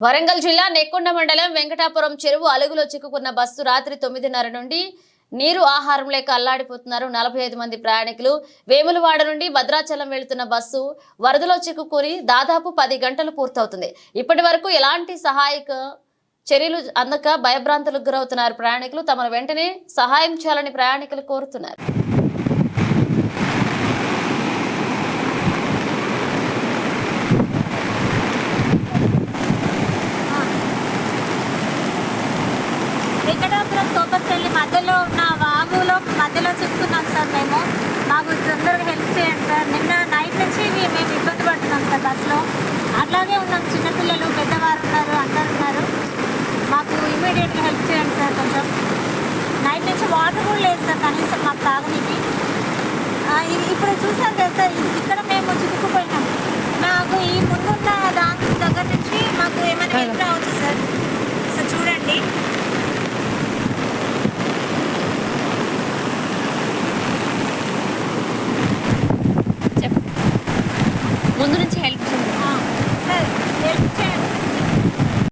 వరంగల్ జిల్లా నెక్కొండ మండలం వెంకటాపురం చెరువు అలుగులో చిక్కుకున్న బస్సు రాత్రి తొమ్మిదిన్నర నుండి నీరు ఆహారం లేక అల్లాడిపోతున్నారు. నలభై ఐదు మంది ప్రయాణికులు వేములవాడ నుండి భద్రాచలం వెళుతున్న బస్సు వరదలో చిక్కుకొని దాదాపు పది గంటలు పూర్తవుతుంది. ఇప్పటి వరకు ఎలాంటి సహాయక చర్యలు అందక భయభ్రాంతులకు గురవుతున్నారు ప్రయాణికులు. తమను వెంటనే సహాయం చేయాలని ప్రయాణికులు కోరుతున్నారు. వెంకటాపురం తోపపల్లి మధ్యలో ఉన్న వాగులో మధ్యలో చెప్తున్నాం సార్ మేము. మాకు తొందరగా హెల్ప్ చేయండి సార్. నిన్న నైట్ నుంచి మేము ఇబ్బంది పడుతున్నాం సార్ బస్సులో. అట్లాగే ఉన్నాం. చిన్నపిల్లలు పెద్దవారు ఉన్నారు అందరు ఉన్నారు. మాకు ఇమీడియట్గా హెల్ప్ చేయండి సార్ కొంచెం. నైట్ నుంచి వాటర్ కూడా లేదు సార్ కనీసం మాకు తాగనీకి. ఇప్పుడు చూసారు 오늘은 잘